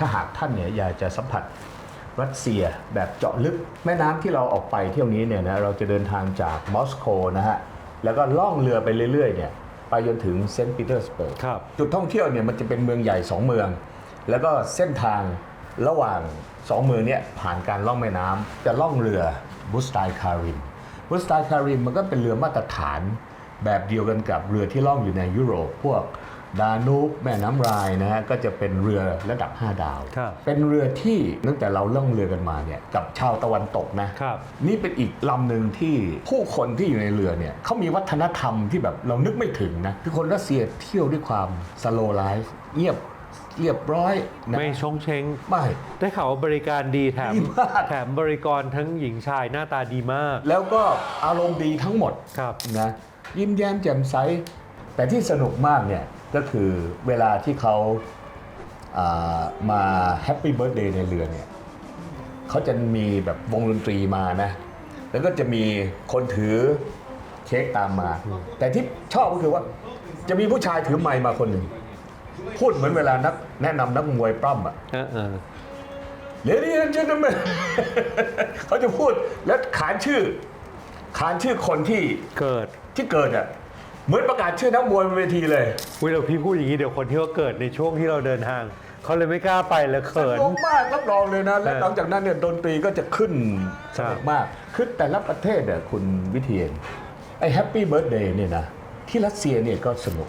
ถ้าหากท่านเนี่ยอยากจะสัมผัสรัสเซียแบบเจาะลึก แม่น้ำที่เราออกไปเที่ยวนี้เนี่ยนะเราจะเดินทางจากมอสโกนะฮะแล้วก็ล่องเรือไปเรื่อยๆเนี่ยไปจนถึงเซนต์ปีเตอร์สเบิร์กครับจุดท่องเที่ยวเนี่ยมันจะเป็นเมืองใหญ่ 2 เมือง แล้วก็เส้นทางระหว่าง 2 เมืองเนี่ยผ่านการล่องแม่น้ำจะล่องเรือบุสไตคาริมบุสไตคาริมมันก็เป็นเรือมาตรฐานแบบเดียวกันกับเรือที่ล่องอยู่ในยุโรปพวก ดานูบแม่น้ำรายนะฮะก็จะเป็นเรือระดับ 5 ดาว ครับเป็นเรือที่ตั้งแต่เราล่องเรือกันมาเนี่ยกับชาวตะวันตกนะครับ นี่เป็นอีกลำหนึ่งที่ผู้คนที่อยู่ในเรือเนี่ยเขามีวัฒนธรรมที่แบบเรานึกไม่ถึงนะคือคนรัสเซียเที่ยวด้วยความสโลไลฟ์เงียบเรียบร้อยนะไม่ชงเชง ไม่ ได้ข่าวว่าบริการดีแถมดีมาก แถมบริกรทั้งหญิงชายหน้าตาดีมาก แล้วก็อารมณ์ดีทั้งหมด ครับ นะยิ้มแย้มแจ่มใส แต่ที่สนุกมากเนี่ย ก็คือเวลาที่เขาอ่ามาแฮปปี้เบิร์ a เดย์ในเรือเนี่ยเขาจะมีแบบวงดนตรีมานะ แล้วก็จะมีคนถือเค้กตามมา แต่ที่ชอบก็คือว่าจะมีผู้ชายถือไมค์มาคนหนึ่ง พูดเหมือนเวลานักแนะนำนักมวยปล้ำอะเออเออ Ladies and gentlemen เขาจะพูดแล้วขานชื่อ ขานชื่อคนที่เกิดที่เกิดอะ เหมือนประกาศชื่อนักมวยบนเวทีเลยวิเราพี่พูดอย่างนี้เดี๋ยวคนที่เขาเกิดในช่วงที่เราเดินทาง เขาเลยไม่กล้าไปเลยเขินสนุกมากรับรองเลยนะ และเออหลังจากนั้นเนี่ยดนตรีก็จะขึ้นสครับนุกมากคือแต่ละประเทศเนี่ยคุณวิเทียนไอ้แฮปปี้เบิร์ดเดย์เนี่ยนะ ที่รัสเซียเนี่ยก็สนุก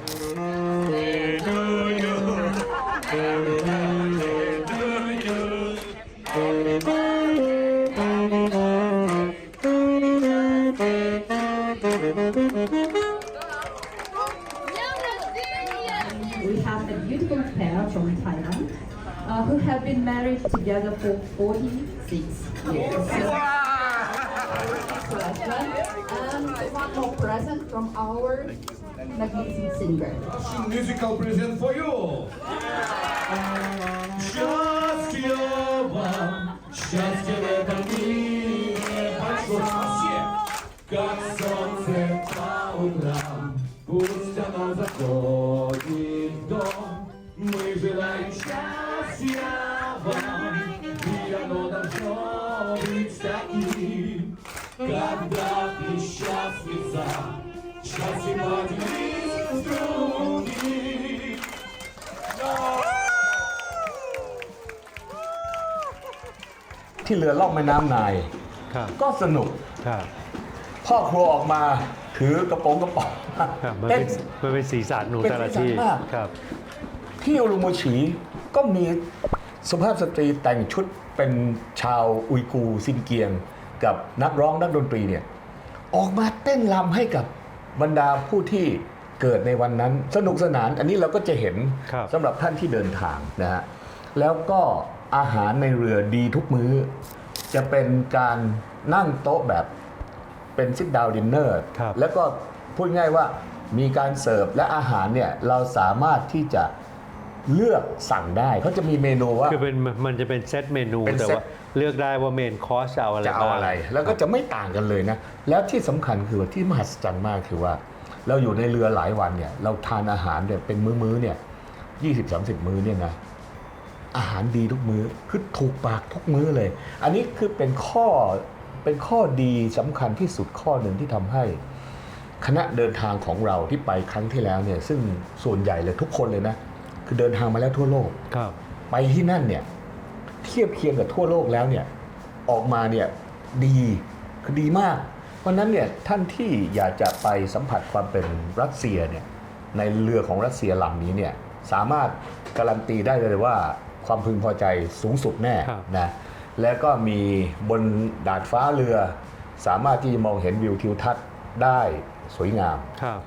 We uh, who have been married together for 46 years. and one more present from our magnificent singer. musical present for you. Счастья вам, счастья в этом мире большое счастье, как солнце по утрам, пусть оно заходит когда ты счастлива, счастье поделись с другим. ที่เรือล่องแม่น้ำนาย ครับ ก็สนุก ครับ พ่อครัวออกมาถือกระโปรงกระป๋องมา ครับมัน เต้ เป็น นมันเป็นสีสันหนู เป็น แต่ละ สีสัน ที่ มาก ครับ ที่อุรุโมชีก็มีสุภาพสตรีแต่งชุดเป็นชาวอุยกูร์ซินเกียง กับนักร้องนักดนตรีเนี่ยออกมาเต้นรำให้กับบรรดาผู้ที่เกิดในวันนั้นสนุกสนาน อันนี้เราก็จะเห็นครับสำหรับท่านที่เดินทางนะฮะแล้วก็อาหารในเรือดีทุกมื้อ จะเป็นการนั่งโต๊ะแบบเป็นซิ t ดาวดินเนอร์ครับแล้วก็พูดง่ายว่ามีการเสิร์ฟและอาหารเนี่ยเราสามารถที่จะเลือกสั่งได้เขาจะมีเมนูว่าคือเป็นมันจะเป็นเซตเมนูเป็นแต่เซตว่า เลือกได้ว่าเมนคอร์สจะเอาอะไรจะเอาบ้างอะไร แล้วก็จะไม่ต่างกันเลยนะ แล้วที่สำคัญคือว่าที่มหัศจรรย์มากคือว่า เราอยู่ในเรือหลายวันเนี่ย เราทานอาหารเนี่ยเป็นมื้อๆเนี่ยยี่สิบสามสิบมื้อเนี่ยนะอาหารดีทุกมื้อคือถูกปากทุกมื้อเลย อันนี้คือเป็นข้อเป็นข้อดีสำคัญที่สุดข้อหนึ่งที่ทำให้ คณะเดินทางของเราที่ไปครั้งที่แล้วเนี่ย ซึ่งส่วนใหญ่เลยทุกคนเลยนะ คือเดินทางมาแล้วทั่วโลกครับ ไปที่นั่นเนี่ย เทียบเคียงกับทั่วโลกแล้วเนี่ยออกมาเนี่ยดีคือดีมาก เพราะฉะนั้นเนี่ยท่านที่อยากจะไปสัมผัสความเป็นรัสเซียเนี่ยในเรือของรัสเซียลำนี้เนี่ยสามารถการันตีได้เลยว่าความพึงพอใจสูงสุดแน่ครับนะแล้วก็มีบนดาดฟ้าเรือ สามารถที่จะมองเห็นวิวทิวทัศน์ได้สวยงามครับ